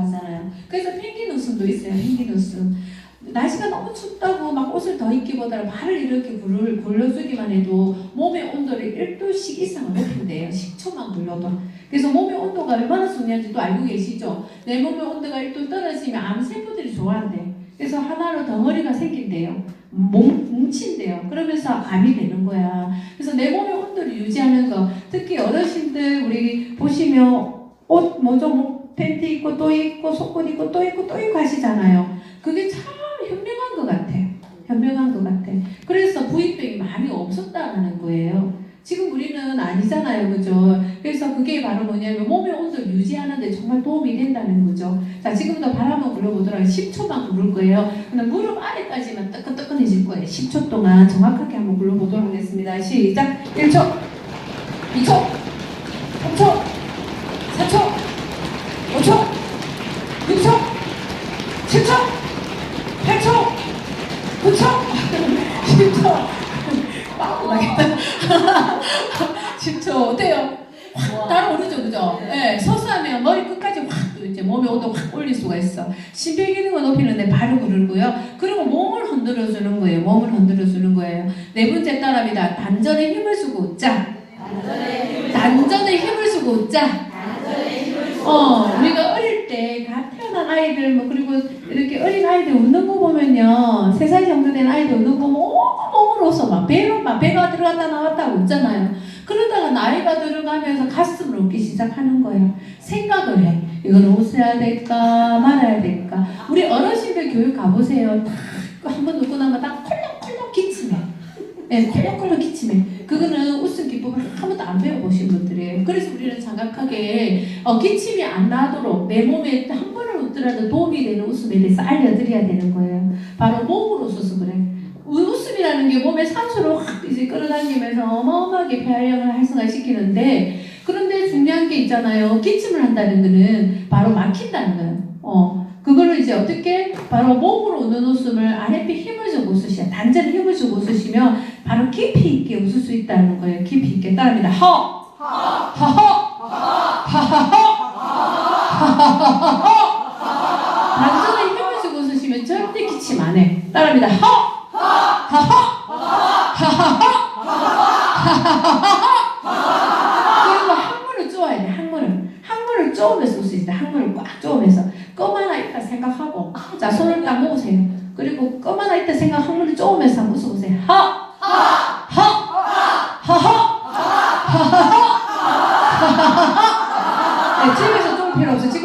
하잖아요. 그래서 펭귄 웃음도 있어요. 펭귄 웃음. 날씨가 너무 춥다고 막 옷을 더 입기보다는 발을 이렇게 굴을 굴려주기만 해도 몸의 온도를 1도씩 이상을 높인대요. 10초만 굴려도. 그래서 몸의 온도가 얼마나 중요한지 또 알고 계시죠? 내 몸의 온도가 1도 떨어지면 암세포들이 좋아한대. 그래서 하나로 덩어리가 생긴대요. 뭉, 뭉친대요. 그러면서 암이 되는 거야. 그래서 내 몸의 온도를 유지하는 거. 특히 어르신들 우리 보시면 옷 먼저 뭐 팬티 입고 또 입고 속옷 입고 또 입고 또 입고 하시잖아요. 그게 참 현명한 것 같아요. 현명한 것 같아. 그래서 부인병이 많이 없었다는 거예요. 지금 우리는 아니잖아요. 그죠? 그래서 그게 바로 뭐냐면 몸의 온도를 유지하는데 정말 도움이 된다는 거죠. 자, 지금부터 발 한번 굴려보도록 10초만 굴릴 거예요. 근데 무릎 아래까지만 뜨끈뜨끈해질 거예요. 10초 동안 정확하게 한번 굴려보도록 하겠습니다. 시작! 1초, 2초, 3초, 4초, 5초, 6초, 7초, 8초, 9초, 10초. 빵꾸 나겠다. 10초. 어때요? 확 달아오르죠, 그죠? 네, 서서 하면 머리 끝까지 확 이제 몸의 온도 확 올릴 수가 있어. 심폐 기능을 높이는데 발을 구르고요. 그리고 몸을 흔들어 주는 거예요. 몸을 흔들어 주는 거예요. 네 번째 따라합니다. 단전에 힘을 주고 웃자. 단전에 힘을 주고 웃자. 어, 우리가 어릴 때 갓 태어난 아이들 뭐 그리고 이렇게 어린 아이들 웃는 거 보면요. 세 살 정도 된 아이들 웃는 거 보면 온몸으로 웃어 막 배로 막 배가 들어갔다 나왔다 웃잖아요. 그러다가 나이가 들어가면서 가슴으로 웃기 시작하는 거예요. 생각을 해. 이거는 웃어야 될까 말아야 될까? 우리 어르신들 교육 가보세요. 딱한번 웃고 나면 딱 콜록콜록 기침해. 예, 콜록콜록 기침해. 그거는 웃음 기법을 한 번도 안 배워보신 분들이에요. 그래서 우리는 장각하게 어, 기침이 안 나도록 내 몸에 한 번 을 웃더라도 도움이 되는 웃음에 대해서 알려드려야 되는 거예요. 바로 몸으로 웃어서 그래. 우- 웃음이라는 게 몸에 산소를 확 이제 끌어당기면서 어마어마하게 폐활량을 활성화시키는데 그런데 중요한 게 있잖아요. 기침을 한다는 거는 바로 막힌다는 거예요. 어, 그거를 이제 어떻게 바로 몸으로 웃는 웃음을 아랫배 힘을 주고 웃으셔야 단전에 힘을 주고 웃으시면 바로 깊이 있게 웃을 수 있다는 거예요. 깊이 있게 따라합니다. 허! 허허! 단전에 힘을 주고 웃으시면 절대 기침 안 해. 따라합니다. 허! 그리고 항문을 쪼아야 돼. 항문을. 항문을 쪼으면서 웃을 때 항문을 꽉 쪼으면서 껌 하나 있다 생각하고 자 손을 딱 모으세요. 그리고 껌 하나 있다 생각 항문을 쪼으면서 한번 웃어보세요. 허! 네, 집에서 좀 필요 없어요.